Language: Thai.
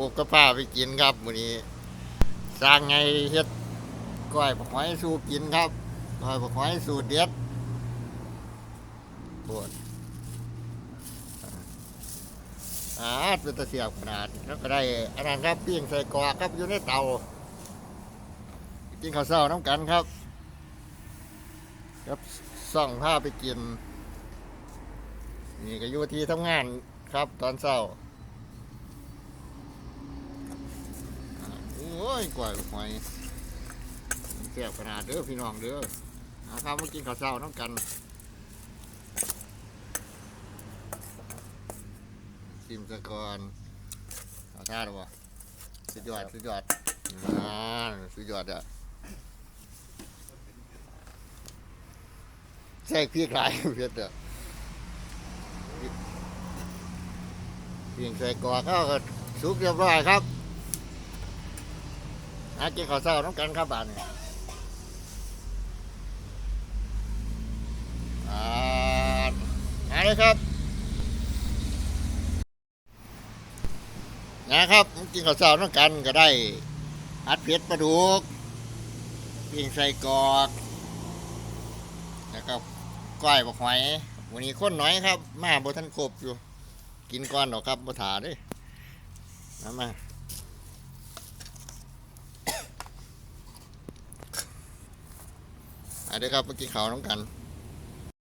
ปลูกกระพ้าไปกินครับมื้อนี้สร้างไงเฮ็ดก้อยบักหอยสู้กินครับก้อยบักหอยสูตรเด็ดปวดอ่าเป็นตะเสียบขนาดแล้วก็ได้อันนั้นครับปิ้งใส่กรอกครับอยู่ในเตากินข้าวเช้าน้ำกันครับ ครับส่องผ้าไปกิน นี่ก็อยู่ที่ทำงานครับตอนเช้าโอ้ ยกล้วยหอยแซ่บขนาดเด้อพี่น้องเด้อนะครับมากินข้าวเช้าน้ำกันชิมซะก่อนเอาท่าหรือเปล่าสุดยอดสุดยอดอ่าสุดยอดอะใช่พี่ขายเพียรเด้อเพียงใส่กอกก็สุกเรียบร้อยครับ หากินข้าวเช้าน้องกันครับบ้านนี้อ่าเลยครับนะครับกินข้าวเช้าน้องกันก็ได้อัดเผ็ดปลาดุกเพียงใส่กอกแล้วก็ก้อยบักหอยวันนี้คนน้อยครับ มาบ่ทันครบอยู่ กินก่อนดอกครับบ่ถาด้มามา ด้วยครับเมื่อกี้เขาต้องกัน